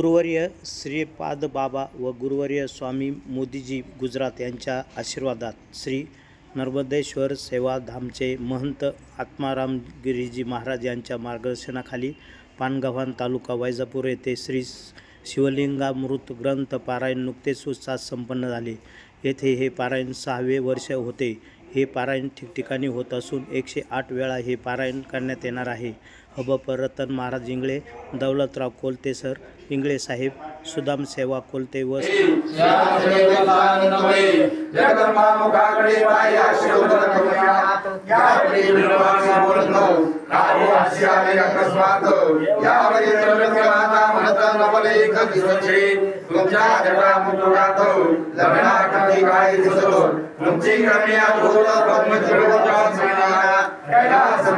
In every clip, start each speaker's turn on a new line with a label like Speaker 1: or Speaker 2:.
Speaker 1: गुरुवर्य श्रीपाद बाबा व गुरुवर्य स्वामी मोदीजी गुजरात यांच्या आशीर्वादात श्री नर्मदेश्वर सेवाधामचे महंत आत्माराम गिरीजी महाराज यांच्या मार्गदर्शनाखाली पानगव्हाण तालुका वैजापूर येथे श्री शिवलिंगामृत ग्रंथ पारायण नुकतेच उत्साहात संपन्न झाले. येथे हे पारायण सहावे वर्ष होते. हे पारायण ठिकठिकाणी होत असून एकशे आठ वेळा हे पारायण करण्यात येणार आहे. हबप रतन महाराज इंगळे दौलतराव कोलते सर इंगळे साहेब सुदाम सेवा कोलते व
Speaker 2: तुमच्या मुकुटात काय दिसतो? तुमची कन्या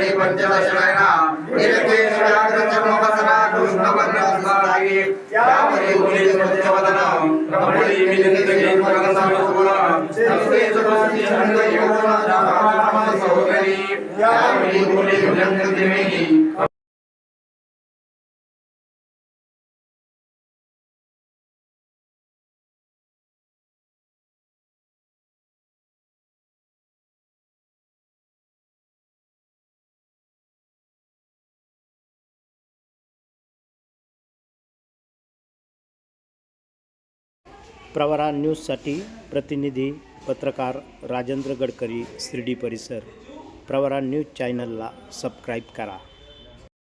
Speaker 2: मणी पंचदशनायना एके श्राग्र चर्मवसना कृष्ण वर्ण यावेळी मुली पंचवदन प्रभुली मिलिंद घेत परमसमसुगुण संस्कृत गोष्टी छंद योगुण नाम सहोदरी यावेळी मुली भजन
Speaker 1: प्रवरा न्यूजसाठी प्रतिनिधी पत्रकार राजेंद्र गडकरी शिर्डी परिसर. प्रवरा न्यूज चॅनलला सबस्क्राईब करा.